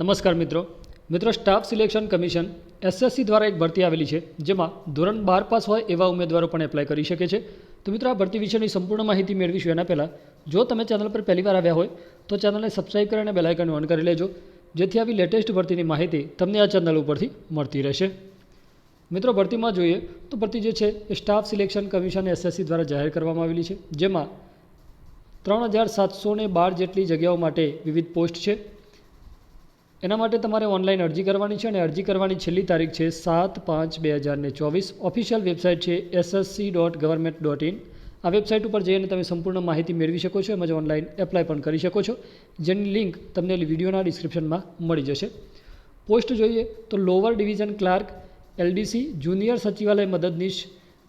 નમસ્કાર મિત્રો. મિત્રો, સ્ટાફ સિલેક્શન કમિશન એસએસસી દ્વારા એક ભરતી આવેલી છે, જેમાં ધોરણ બાર પાસ હોય એવા ઉમેદવારો પણ એપ્લાય કરી શકે છે. તો મિત્રો, આ ભરતી વિશેની સંપૂર્ણ માહિતી મેળવીશું. એના પહેલાં, જો તમે ચેનલ પર પહેલીવાર આવ્યા હોય, તો ચેનલને સબસ્ક્રાઈબ કરી અને બેલાઇકન ઓન કરી લેજો, જેથી આવી લેટેસ્ટ ભરતીની માહિતી તમને આ ચેનલ ઉપરથી મળતી રહેશે. મિત્રો, ભરતીમાં જોઈએ તો ભરતી જે છે, એ સ્ટાફ સિલેક્શન કમિશન એસએસસી દ્વારા જાહેર કરવામાં આવેલી છે, જેમાં ત્રણ હજાર સાતસો બાર જેટલી જગ્યાઓ માટે વિવિધ પોસ્ટ છે. એના માટે તમારે ઓનલાઈન અરજી કરવાની છે અને અરજી કરવાની છેલ્લી તારીખ છે સાત પાંચ બે હજાર ને ચોવીસ. ઓફિશિયલ વેબસાઇટ છે SSC dot government dot in આ વેબસાઇટ ઉપર જઈને તમે સંપૂર્ણ માહિતી મેળવી શકો છો, એમ જ ઓનલાઈન એપ્લાય પણ કરી શકો છો. જેની લિંક તમને વિડીયોના ડિસ્ક્રિપ્શનમાં મળી જશે. પોસ્ટ જોઈએ તો lower division clerk LDC junior સચિવાલય મદદનીશ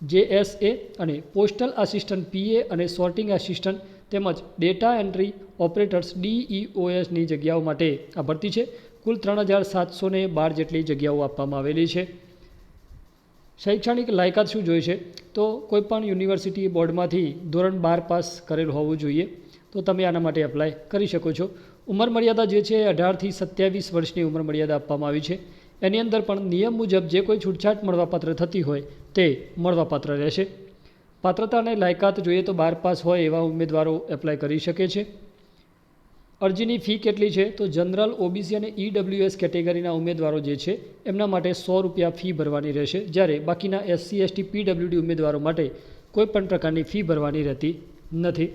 જેએસએ અને પોસ્ટલ આસિસ્ટન્ટ પીએ અને સોર્ટિંગ આસિસ્ટન્ટ તેમજ ડેટા એન્ટ્રી ઓપરેટર્સ ડીઈઓએસની જગ્યાઓ માટે આ ભરતી છે. કુલ ત્રણ હજાર સાતસો બાર જેટલી જગ્યાઓ આપવામાં આવેલી છે. શૈક્ષણિક લાયકાત શું જોઈએ છે? તો કોઈપણ યુનિવર્સિટી બોર્ડમાંથી ધોરણ બાર પાસ કરેલું હોવું જોઈએ. તો તમે આના માટે એપ્લાય કરી શકો છો. ઉંમર મર્યાદા જે છે અઢારથી સત્યાવીસ વર્ષની ઉંમર મર્યાદા આપવામાં આવી છે. એની અંદર પણ નિયમ મુજબ જે કોઈ છૂટછાટ મળવાપાત્ર થતી હોય તે મળવાપાત્ર રહેશે. પાત્રતા અને લાયકાત જોઈએ તો બાર પાસ હોય એવા ઉમેદવારો એપ્લાય કરી શકે છે. અરજીની ફી કેટલી છે? તો જનરલ ઓબીસી અને ઈડબ્લ્યુએસ કેટેગરીના ઉમેદવારો જે છે, એમના માટે સો રૂપિયા ફી ભરવાની રહેશે, જ્યારે બાકીના એસસી એસટી પીડબ્લ્યુડી ઉમેદવારો માટે કોઈ પણ પ્રકારની ફી ભરવાની રહેતી નથી.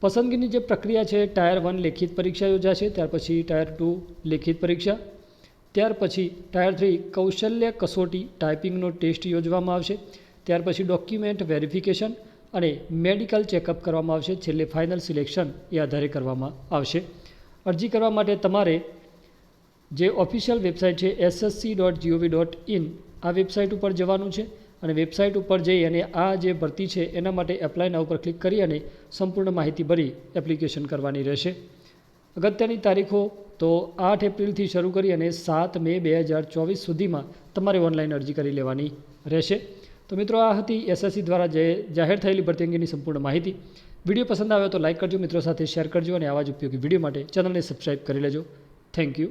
પસંદગીની જે પ્રક્રિયા છે, ટાયર વન લેખિત પરીક્ષા યોજાશે, ત્યાર પછી ટાયર ટુ લેખિત પરીક્ષા, ત્યાર પછી ટાયર થ્રી કૌશલ્ય કસોટી ટાઈપિંગનો ટેસ્ટ યોજવામાં આવશે ત્યાર પછી ડોક્યુમેન્ટ વેરિફિકેશન અને મેડિકલ ચેકઅપ કરવામાં આવશે. છેલ્લે ફાઇનલ સિલેક્શન એ આધારે કરવામાં આવશે. અરજી કરવા માટે તમારે જે ઓફિશિયલ વેબસાઇટ છે SSC dot G O V dot in આ વેબસાઇટ ઉપર જવાનું છે અને વેબસાઇટ ઉપર જઈ અને આ જે ભરતી છે, એના માટે એપ્લાયના ઉપર ક્લિક કરી અને સંપૂર્ણ માહિતી ભરી એપ્લિકેશન કરવાની રહેશે. અગત્યની તારીખો તો આઠ એપ્રિલથી શરૂ કરી અને સાત મે બે હજાર ચોવીસ સુધીમાં તમારે ઓનલાઈન અરજી કરી લેવાની રહેશે. તો મિત્રો આ હતી એસએસસી દ્વારા જે જાહેર થયેલી ભરતી અંગેની સંપૂર્ણ માહિતી. વીડિયો પસંદ આવ્યો તો લાઇક કરજો, મિત્રો સાથે શેર કરજો અને આવા જ ઉપયોગી વીડિયો માટે ચેનલને સબસ્ક્રાઇબ કરી લેજો. Thank you.